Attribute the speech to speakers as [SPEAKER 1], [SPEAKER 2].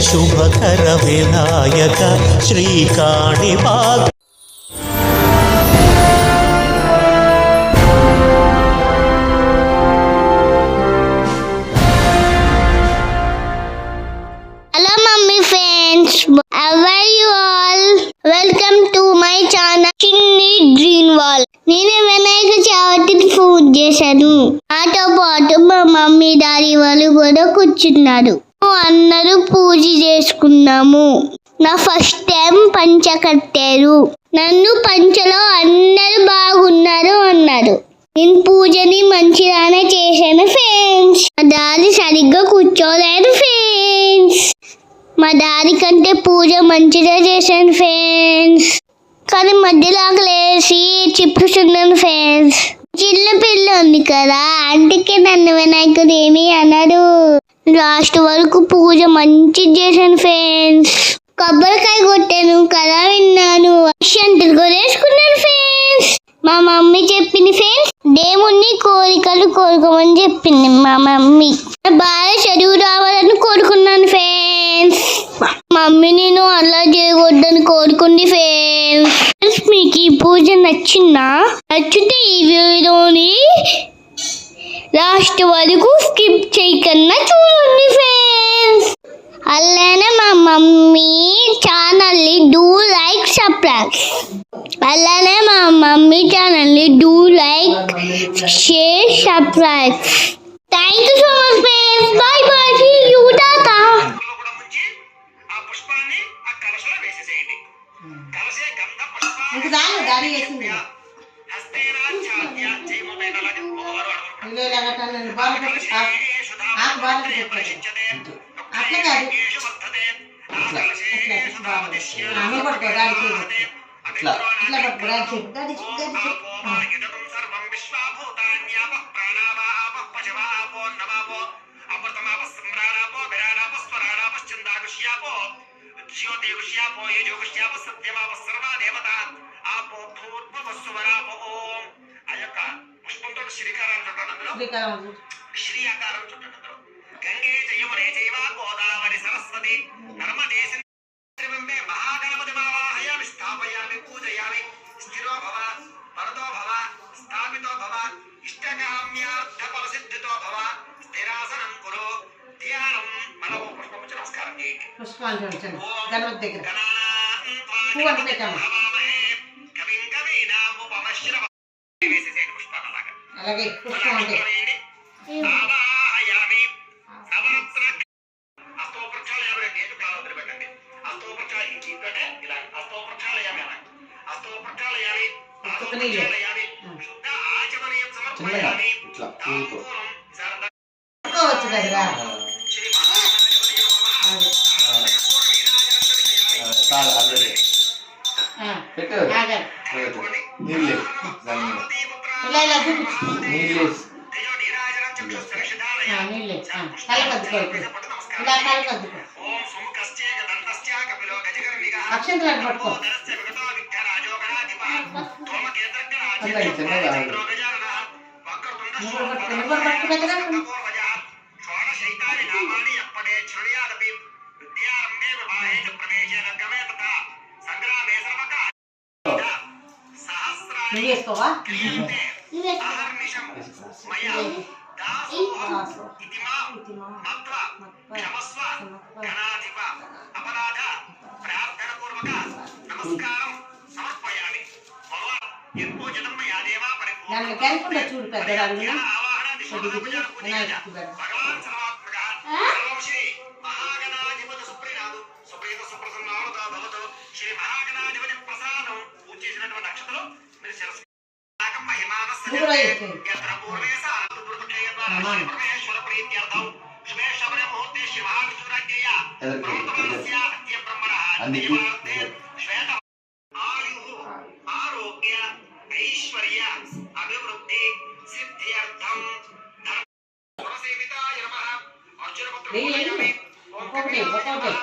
[SPEAKER 1] శుభకర Vinayaka శ్రీకాణి
[SPEAKER 2] hello mummy friends all welcome to my channel Chinni green wall నేను వినాయక చవితికి పూజ చేశాను. నాతో పాటు మా మమ్మీ డాడీ వాళ్ళు కూడా కూర్చున్నారు. అందరూ పూజ చేసుకున్నాము. నా ఫస్ట్ టైం పంచ కట్టారు. నన్ను పంచలో అందరూ బాగున్నారు అన్నారు. నేను పూజని మంచిగానే చేశాను ఫ్రెండ్స్ మా డాడీ సరిగ్గా కూర్చోలేదు ఫ్రెండ్స్ మా డాడీ కంటే పూజ మంచిగా చేశాను ఫ్రెండ్స్ కానీ మధ్యలో లేసి చిప్పుతున్నాను ఫ్రెండ్స్ చిన్న పిల్ల ఉంది కదా అందుకే నన్ను వినాయకుడు ఏమీ అనరు లాస్ట్ వరకు పూజ మంచి చేశాను ఫ్రెండ్స్ కొబ్బరికాయ కొట్టాను కదా విన్నాను అక్షంతలు కూడా వేసుకున్నాను ఫ్రెండ్స్ మా మమ్మీ చెప్పింది ఫ్రెండ్స్ దేవుణ్ణి కోరికలు కోరుకోమని చెప్పింది మా మమ్మీ. బాగా చదువు రావాలని కోరుకున్నాను ఫ్రెండ్స్ మమ్మీ నేను అలా చేయకూడదని కోరుకుంది ఫ్రెండ్స్ మీకు ఈ పూజ నచ్చిందా? నచ్చితే ఈ వీడియోని లాస్ట్ వరకు స్కిప్ చేయకన్నా
[SPEAKER 3] జయముమైన అలాగే మగవారు ఆడవారు
[SPEAKER 4] ఇల్లు ఎలాగటాను బాగా పెట్టు. ఆ- ఆకు బాగా పెట్టు. అట్లా కాదు. అట్లా. అట్లా బాగా.
[SPEAKER 3] विश्वाभूतान्याप प्राणावाप पशवापो नवापो अमृतमाप
[SPEAKER 4] सम्राणापो भिराणाप
[SPEAKER 3] स्वराणाप छंदागुष्यापो ज्योतिगुष्यापो यजुगुष्याप सत्यमाप सर्वा देवता आपो भूत्व वसुवराप ओम। अयक पुष्पंतो श्रीकाराम चुटनंदरो श्रीकाराम श्री आकारम चुटनंदरो गंगे जयमुने जैवा गोदावरी सरस्वती। नर्मदे त्रिबिंबे महागणपति मावाहयामि स्थापयामि पूजयामि। स्थिरो भव
[SPEAKER 4] పుష్పాలు చూడండి గణపతి దగ్గర. పువ్వు పెట్టాము.
[SPEAKER 3] పుష్పాలు అలాగా
[SPEAKER 4] పుష్పం అంటే
[SPEAKER 3] వేయండి. ఆవాహయామి
[SPEAKER 4] పట్టుకో.
[SPEAKER 3] సంగ్రామే సర్వకా. సహస్రాణి
[SPEAKER 4] నువ్వు వేసుకోవా?
[SPEAKER 3] అపరాధ ప్రార్థన పూర్వక నమస్కారం సమర్పయామి భగవాన్ యత్పూజితం మయా దేవా పరిపూర్ణ
[SPEAKER 4] చూడు దగ్గర.
[SPEAKER 3] భగవాన్ సర్వాత్మక సర్వం శ్రీ మహాగణాధిపతి సుప్రీనాథు సుప్రీత సుప్రసన్నావత భవతు శ్రీ మహాగణాధిపతి ప్రసాదం పూజ చేసినటువంటి నక్షత్రం మీరు శిరస్సు నాగం మహిమానస్య
[SPEAKER 4] నువ్వు
[SPEAKER 3] జపే.
[SPEAKER 4] రైతు.
[SPEAKER 3] యత్ర పూర్వే సాధు దుర్గక్షయ ద్వారా
[SPEAKER 4] అమ్మా.
[SPEAKER 3] శ్రీ పరమేశ్వర ప్రీత్యర్థం శుభే శబరే ముహూర్తే శ్రీ మహావిష్ణురాజ్ఞేయ
[SPEAKER 5] ఎదరికి,
[SPEAKER 3] ప్రవర్తమానస్య అద్య బ్రహ్మణః
[SPEAKER 5] అందుకే.
[SPEAKER 3] దేవార్థే శ్వేత ఆయుః ఆరోగ్య ఐశ్వర్య అభివృద్ధి సిద్ధ్యర్థం ధర్మ పురసేవితాయ నమః అర్జునపుత్ర
[SPEAKER 4] వెయ్యి
[SPEAKER 3] పూజయామి. ఓం
[SPEAKER 4] ఒక్కొక్కటి,
[SPEAKER 3] కపిలాయ